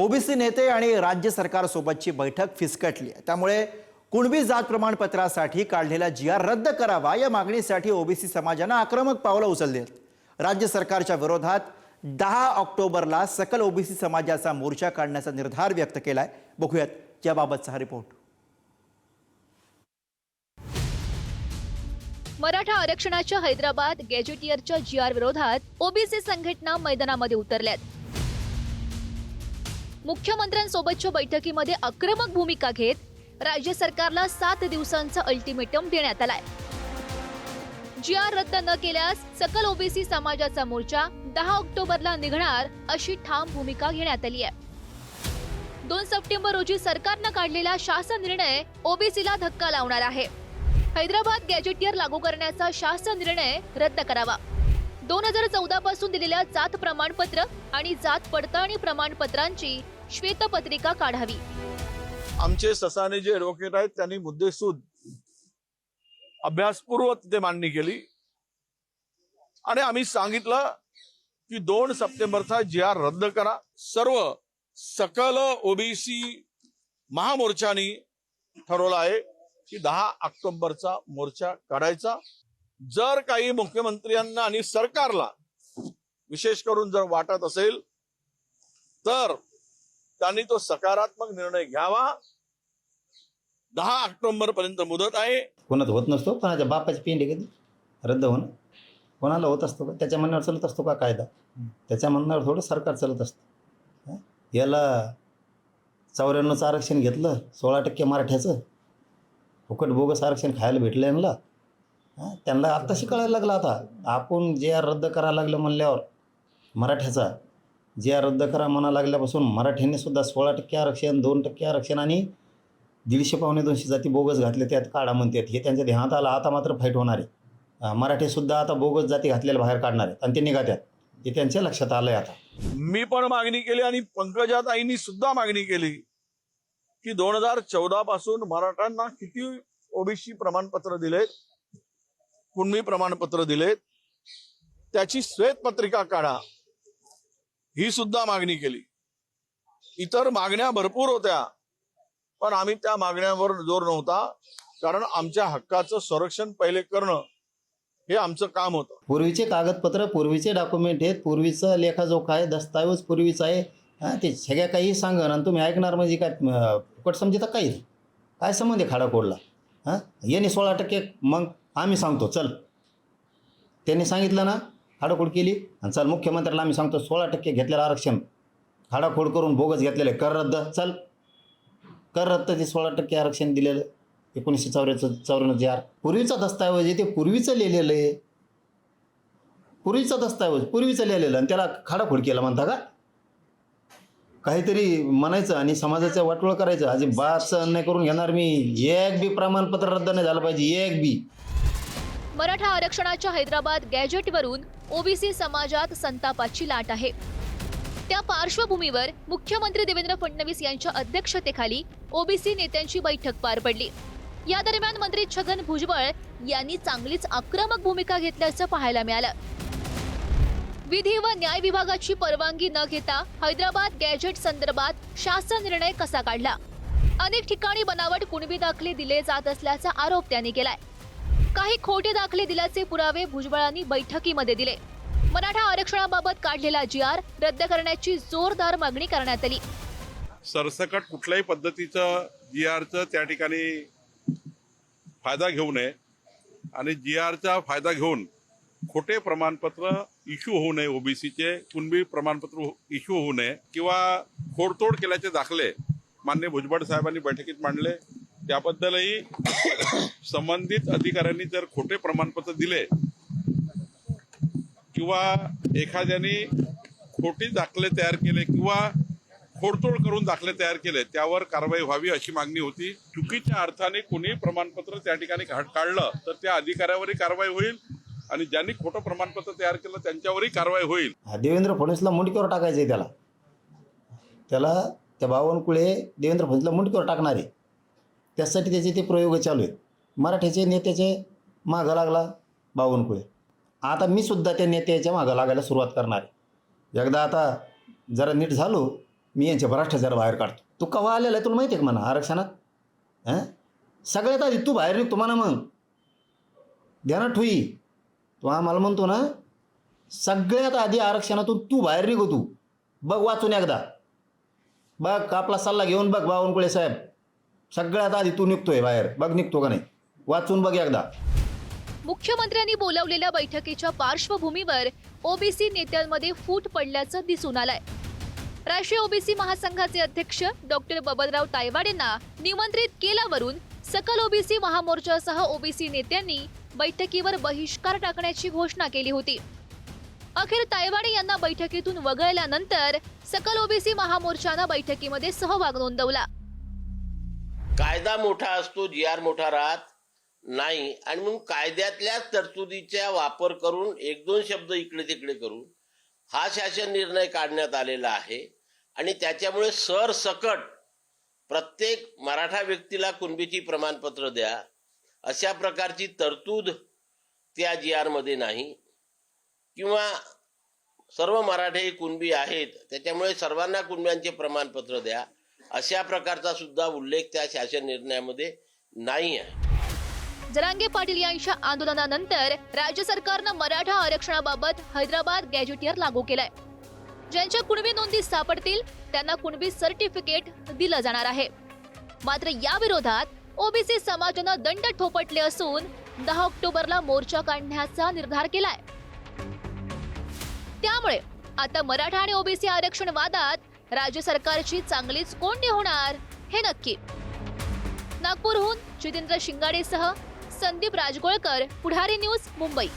OBC नेते आणि राज्य सरकारसोबतची बैठक फिसकटली आहे. त्यामुळे कुणबी जात प्रमाणपत्रासाठी काढलेला जी आर रद्द करावा या मागणीसाठी ओबीसी समाजानं आक्रमक पावलं उचलली आहेत. राज्य सरकारच्या विरोधात दहा ऑक्टोबरला सकल ओबीसी समाजाचा मोर्चा काढण्याचा निर्धार व्यक्त केलाय. बघूयात याबाबतचा हा रिपोर्ट. मराठा आरक्षणाच्या हैदराबाद गॅजेटियरच्या जी आर विरोधात ओबीसी संघटना मैदानामध्ये उतरल्यात. मुख्यमंत्र्यांसोबतच्या बैठकीमध्ये आक्रमक भूमिका घेत राज्य सरकारला सात दिवसांचा अल्टिमेटम देण्यात आलाय. जी आर रद्द न केल्यास सकल ओबीसी समाजाचा मोर्चा दहा ऑक्टोबरला निघणार अशी ठाम भूमिका घेण्यात आली आहे. दोन सप्टेंबर रोजी सरकारनं काढलेला शासन निर्णय ओबीसीला धक्का लावणार आहे. हैदराबाद गॅजेटियर लागू करण्याचा शासन निर्णय रद्द करावा. दोन हजार चौदा पासून दिलेल्या जात प्रमाणपत्र आणि जात पडताळणी प्रमाणपत्रांची श्वेतपत्रिका काढावी. आमचे ससाने जे ऍडव्होकेट आहेत त्यांनी मुद्देसूद अभ्यासपूर्वक ते मांडणी केली. आणि आम्ही सांगितलं की दोन सप्टेंबरचा जी आर रद्द करा. सर्व सकल ओबीसी महामोर्चानी ठरवलं आहे की दहा ऑक्टोबरचा मोर्चा काढायचा. जर काही मुख्यमंत्र्यांना आणि सरकारला विशेष करून जर वाटत असेल तर त्यांनी तो सकारात्मक निर्णय घ्यावा. दहा ऑक्टोबर पर्यंत मुदत आहे. कोणाचा होत नसतो कोणाच्या बापाची पिंडी कधी? रद्द होणं. कोणाला होत असतो का? त्याच्या म्हणण्यावर चालत असतो का कायदा? त्याच्या म्हणण्यावर थोडं सरकार चालत असतं. याला चौऱ्याण्णवचं आरक्षण घेतलं सोळा टक्के मराठ्याचं. फुकट बोगस आरक्षण खायला भेटलं यांना. त्यांना आत्ताशी कळायला लागलं आता? आपण जे आर रद्द करायला लागलं म्हणल्यावर मराठ्याचा जे आर रद्द करा म्हणा लागल्यापासून मराठ्यांनी सुद्धा सोळा टक्के आरक्षण दोन टक्के आरक्षण आणि दीडशे पावणे दोनशे जाती बोगस घातले त्यात काढा म्हणतात. हे त्यांच्या ध्यानात आलं आता मात्र फाईट होणार आहे. मराठीसुद्धा आता बोगस जाती घातलेल्या बाहेर काढणार आहेत आणि ते निघात्यात हे त्यांच्या लक्षात आलं आहे आता. मी पण मागणी केली आणि पंकजाताईंनी सुद्धा मागणी केली की दोन हजार चौदा पासून मराठ्यांना किती ओबीसी प्रमाणपत्र दिलेत? कुणबी प्रमाणपत्र दिलेत त्याची श्वेतपत्रिका काढा. ही सुद्धा मागणी केली. इतर मागण्या भरपूर होत्या पण आम्ही त्या मागण्यांवर जोर नव्हता कारण आमच्या हक्काचं संरक्षण पहिले करणं हे आमचं काम होतं. पूर्वीचे कागदपत्र पूर्वीचे डॉक्युमेंट आहेत पूर्वीचं लेखाजोखा आहे दस्तावेज पूर्वीचा आहे ते सगळ्या काही सांगा आणि तुम्ही ऐकणार म्हणजे काय फुकट समजता काही काय संबंध आहे खाडाखोडला? हां? याने सोळा टक्के मग आम्ही सांगतो चल. त्यांनी सांगितलं ना खाडाखोड केली. आणि चल मुख्यमंत्र्याला आम्ही सांगतो सोळा टक्के घेतलेलं आरक्षण. खाडाखोड करून बोगस घेतलेलं आहे. कर रद्द चल. कर रद्द ते सोळा टक्के आरक्षण दिलेलं. एकोणीसशे चौऱ्याचं चौऱ्याण्णव जे आर पूर्वीचा दस्तऐवज आहे ते पूर्वीचं लिहिलेलं आहे. पूर्वीचा दस्तऐवज पूर्वीचं लिहिलेलं आणि त्याला खाडाखोड केला म्हणता का? काहीतरी म्हणायचं आणि समाजाचा वाटोळ करायचं. अजिबात सहन नाही करून घेणार मी. एक बी प्रमाणपत्र रद्द नाही झालं पाहिजे. एक बी. मराठा आरक्षणाच्या हैदराबाद गॅजेटवरून ओबीसी समाजात संतापाची लाट आहे. त्या पार्श्वभूमीवर मुख्यमंत्री देवेंद्र फडणवीस यांच्या अध्यक्षतेखाली ओबीसी नेत्यांची बैठक पार पडली. या दरम्यान मंत्री छगन भुजबळ यांनी चांगलीच आक्रमक भूमिका घेतल्याचं पाहायला मिळालं. विधी व न्याय विभागाची परवानगी न घेता हैदराबाद गॅजेट संदर्भात शासन निर्णय कसा काढला? अनेक ठिकाणी बनावट कुणबी दाखले दिले जात असल्याचा आरोप त्यांनी केलाय. काही खोटे दाखले दिल्याचे पुरावे भुजबळांनी बैठकीमध्ये दिले. मराठा आरक्षणाबाबत काढलेला जी आर रद्द करण्याची जोरदार मागणी करण्यात आली. सरसकट कुठल्याही पद्धतीचं जी आरचं त्या ठिकाणी फायदा घेऊ नये आणि जी आरचा फायदा घेऊन खोटे प्रमाणपत्र इश्यू होऊ नये ओबीसीचे कुणबी प्रमाणपत्र इश्यू होऊ नये किंवा खोडतोड केल्याचे दाखले मान्य भुजबळ साहेबांनी बैठकीत मांडले त्याबद्दलही संबंधित अधिकाऱ्यांनी जर खोटे प्रमाणपत्र दिले किंवा एखाद्याने खोटी दाखले तयार केले किंवा खोडतोड करून दाखले तयार केले त्यावर कारवाई व्हावी अशी मागणी होती. चुकीच्या अर्थाने कोणी प्रमाणपत्र त्या ठिकाणी काढलं तर त्या अधिकाऱ्यावरही कारवाई होईल. आणि ज्यांनी खोटं प्रमाणपत्र तयार केलं त्यांच्यावरही कारवाई होईल. हा देवेंद्र फडणवीसला मुंडकीवर टाकायचं आहे त्याला. त्याला त्या बावनकुळे देवेंद्र फडणवीसला मुंडकीवर टाकणार आहे. त्यासाठी त्याचे ते प्रयोग चालू आहेत. मराठ्याचे नेत्याचे मागं लागला बावनकुळे. आता मी सुद्धा त्या नेत्याच्या मागं लागायला सुरुवात करणार आहे. एकदा आता जरा नीट झालो मी यांच्या भ्रष्टाचार बाहेर काढतो. तू कवा आलेला आहे तुला माहिती आहे का म्हणा आरक्षणात? हां? सगळ्यात आधी तू बाहेर निघतो म्हणा मग. ध्यानात ठुई तो आम्हाला म्हणतो ना सगळ्यात आधी आरक्षणातून तू बाहेर निघो तू. बघ वाचून एकदा. बघ आपला सल्ला घेऊन बघ बावनकुळे साहेब. सगळ्यात आधी तू निघतोय बाहेर. बघ निघतो का नाही. वाचून बघ एकदा. मुख्यमंत्र्यांनी बोलावलेल्या बैठकीच्या पार्श्वभूमीवर ओबीसी नेत्यांमध्ये फूट पडल्याचं दिसून आलंय. राष्ट्रीय ओबीसी महासंघाचे अध्यक्ष डॉक्टर बबनराव तायवाडेंना निमंत्रित केल्यावरून सकल ओबीसी महामोर्चासह ओबीसी नेत्यांनी बैठकीवर बहिष्कार टाकण्याची घोषणा केली होती. अखेर तायवाडे यांना बैठकीतून वगळल्यानंतर सकल ओबीसी महामोर्चानं बैठकीमध्ये सहभाग नोंदवला. कायदा मोठा असतो जी आर मोठा राहत नाही. आणि मग कायद्यातल्या तरतुदीचा वापर करून एक दोन शब्द इकडे तिकडे करून हा शासन निर्णय काढण्यात आलेला आहे. आणि त्याच्यामुळे सरसकट प्रत्येक मराठा व्यक्तीला कुणबीची प्रमाणपत्र द्या अशा प्रकारची तरतूद त्या जी आरमध्ये नाही. किंवा सर्व मराठे कुणबी आहेत त्याच्यामुळे सर्वांना कुणब्यांचे प्रमाणपत्र द्या अशा प्रकारचा सुद्धा उल्लेख त्या शासन निर्णयामध्ये नाही आहे. जरांगे पाटील यांच्या आंदोलनानंतर राज्य सरकारनं मराठा आरक्षणाबाबत हैदराबाद गॅजेटियर लागू केलाय. ज्यांच्या कुणबी नोंदी सापडतील त्यांना कुणबी सर्टिफिकेट दिलं जाणार आहे. मात्र या विरोधात ओबीसी समाजानं दंड ठोपटले असून दहा ऑक्टोबरला मोर्चा काढण्याचा निर्धार केलाय. त्यामुळे आता मराठा आणि ओबीसी आरक्षण वादात राज्य सरकारची चांगलीच कोंडी होणार हे नक्की. नागपूरहून जितेंद्र शिंगाडेसह संदीप राजगोळकर पुढारी न्यूज मुंबई.